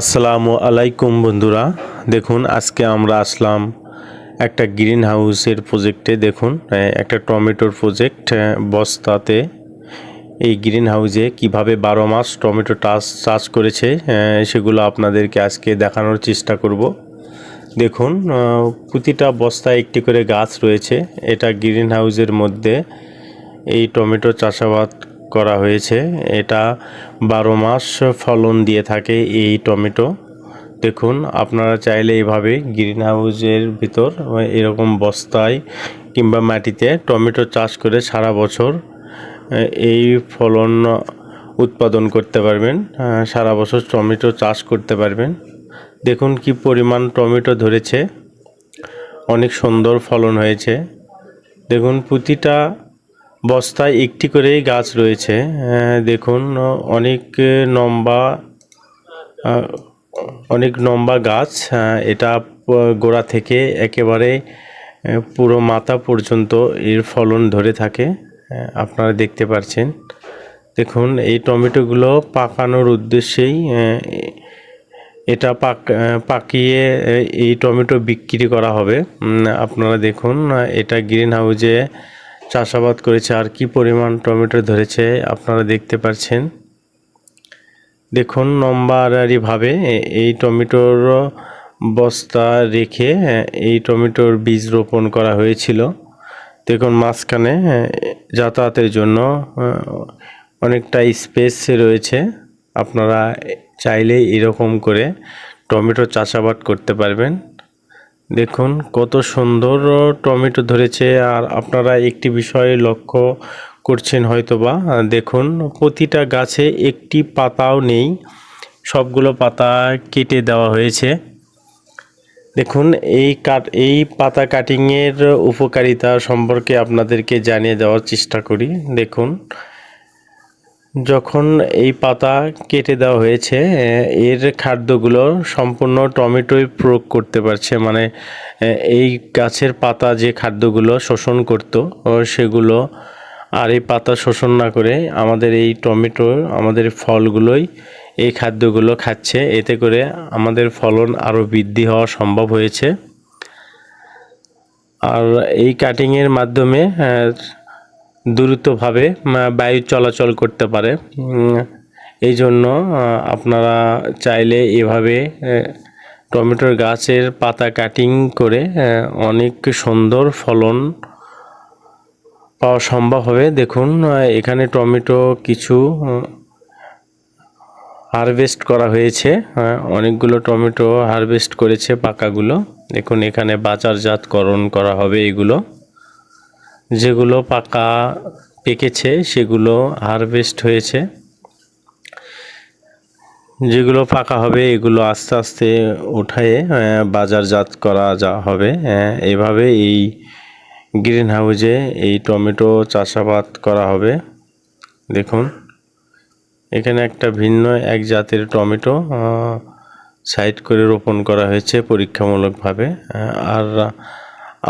আসসালামু আলাইকুম বন্ধুরা। দেখুন, আজকে আমরা আসলাম একটা গ্রিন হাউসের প্রজেক্টে দেখুন একটা টমেটোর প্রজেক্ট বস্তাতে। এই গ্রিন হাউসে কীভাবে বারো মাস টমেটো চাষ চাষ করেছে সেগুলো আপনাদেরকে আজকে দেখানোর চেষ্টা করব। দেখুন প্রতিটা বস্তায় একটি করে গাছ রয়েছে। এটা গ্রিন হাউসের মধ্যে এই টমেটো চাষাবাদ করা হয়েছে। এটা বারো মাস ফলন দিয়ে থাকে এই টমেটো। দেখুন, আপনারা চাইলে এইভাবে গ্রিন হাউসের ভিতর এরকম বস্তায় কিংবা মাটিতে টমেটো চাষ করে সারা বছর এই ফলন উৎপাদন করতে পারবেন। সারা বছর টমেটো চাষ করতে পারবেন। দেখুন কি পরিমাণ টমেটো ধরেছে। অনেক সুন্দর ফলন হয়েছে। দেখুন, প্রতিটা বস্তায় একটি করেই গাছ রয়েছে। দেখুন, অনেক লম্বা অনেক লম্বা গাছ এটা গোড়া থেকে একেবারে পুরো মাথা পর্যন্ত এর ফলন ধরে থাকে আপনারা দেখতে পাচ্ছেন দেখুন, এই টমেটোগুলো পাকানোর উদ্দেশ্যেই এটা পাক পাকিয়ে এই টমেটো বিক্রি করা হবে। আপনারা দেখুন এটা গ্রিন হাউসে চাষাবাদ করেছে আর কি পরিমাণ টমেটো ধরেছে আপনারা দেখতে পাচ্ছেন। দেখুন নম্বরারিভাবে এই টমেটোর বস্তা রেখে এই টমেটোর বীজ রোপণ করা হয়েছিল। দেখুন মাঝখানে যাতায়াতের জন্য অনেকটা স্পেস রয়েছে। আপনারা চাইলে এরকম করে টমেটো চাষাবাদ করতে পারবেন। দেখুন, কত সুন্দর টমেটো ধরেছে আর আপনারা একটি বিষয় লক্ষ্য করছেন হয়তোবা। দেখুন, প্রতিটা গাছে একটি পাতাও নেই। সবগুলো পাতা কেটে দেওয়া হয়েছে। দেখুন, এই কাট, এই পাতা কাটিংয়ের উপকারিতা সম্পর্কে আপনাদেরকে জানিয়ে দেওয়ার চেষ্টা করি। দেখুন যখন এই পাতা কেটে দেওয়া হয়েছে, এর খাদ্যগুলো সম্পূর্ণ টমেটোই প্রয়োগ করতে পারছে। মানে এই গাছের পাতা যে খাদ্যগুলো শোষণ করত সেগুলো আর এই পাতা শোষণ না করে আমাদের এই টমেটো, আমাদের ফলগুলোই এই খাদ্যগুলো খাচ্ছে। এতে করে আমাদের ফলন আরও বৃদ্ধি হওয়া সম্ভব হয়েছে। আর এই কাটিংয়ের মাধ্যমে দ্রুতভাবে বায়ু চলাচল করতে পারে। এই জন্য আপনারা চাইলে এভাবে টমেটোর গাছের পাতা কাটিং করে অনেক সুন্দর ফলন পাওয়া সম্ভব হবে। দেখুন এখানে টমেটো কিছু হারভেস্ট করা হয়েছে। অনেকগুলো টমেটো হারভেস্ট করেছে পাকাগুলো। দেখুন, এখানে বাজারজাতকরণ করা হবে এগুলো। যেগুলো পাকা পেকেছে, সেগুলো হারভেস্ট হয়েছে। যেগুলো পাকা হবে, এগুলো আস্তে আস্তে উঠায়ে বাজারজাত করা যা হবে। এভাবে এই গ্রিন হাউসে এই টমেটো চাষাবাদ করা হবে। দেখুন, এখানে একটা ভিন্ন এক জাতের টমেটো সাইড করে রোপণ করা হয়েছে পরীক্ষামূলকভাবে। আর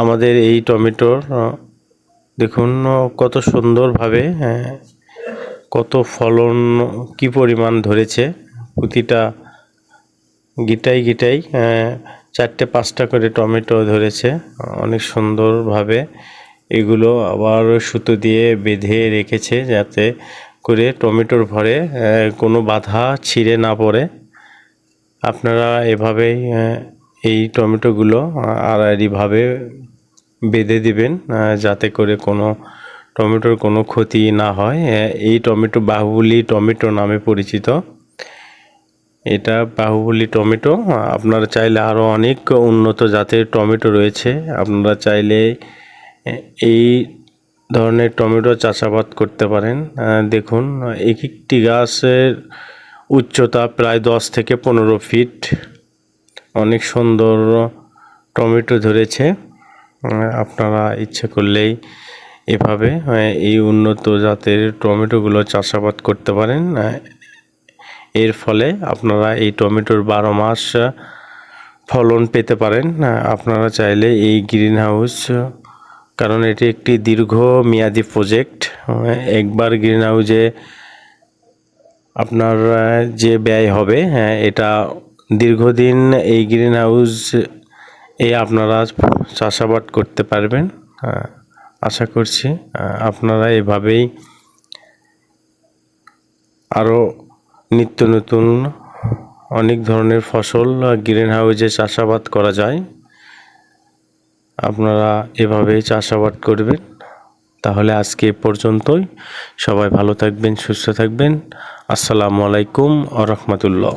আমাদের এই টমেটোর দেখুন কত সুন্দরভাবে আহ, কত ফলন কি পরিমাণ ধরেছে। প্রতিটা গিটাই গিটাই চারটে পাঁচটা করে টমেটো ধরেছে। অনেক সুন্দরভাবে এগুলো আবার সুতো দিয়ে বেঁধে রেখেছে যাতে করে টমেটোর ভরে কোনো বাধা ছিঁড়ে না পড়ে। আপনারা এভাবেই এই টমেটোগুলো আড়াআড়িভাবে বেঁধে দিবেন যাতে করে কোনো টমেটোর কোনো ক্ষতি না হয়। এই টমেটো বাহুবলি টমেটো নামে পরিচিত। এটা বাহুবলি টমেটো। আপনারা চাইলে আরও অনেক উন্নত জাতের টমেটো রয়েছে। আপনারা চাইলে এই ধরনের টমেটো চাষাবাদ করতে পারেন। দেখুন এক একটি গাছের উচ্চতা প্রায় দশ থেকে পনেরো ফিট। অনেক সুন্দর টমেটো ধরেছে। আপনারা ইচ্ছে করলেই এভাবে এই উন্নত জাতের টমেটোগুলো চাষাবাদ করতে পারেন। এর ফলে আপনারা এই টমেটোর বারো মাস ফলন পেতে পারেন। আপনারা চাইলে এই গ্রিন হাউস কারণ এটি একটি দীর্ঘ মেয়াদি প্রজেক্ট একবার গ্রিন হাউসে আপনার যে ব্যয় হবে হ্যাঁ এটা দীর্ঘদিন এই গ্রিন হাউস এ আপনারা চাষাবাদ করতে পারবেন আশা করছি আপনারা এভাবেই আরও নিত্য নতুন অনেক ধরনের ফসল গ্রিন হাউসে চাষাবাদ করা যায়। আপনারা এভাবেই চাষাবাদ করবেন। তাহলে আজকে এ পর্যন্তই। সবাই ভালো থাকবেন, সুস্থ থাকবেন। আসসালামু আলাইকুম আ রহমতুল্লাহ।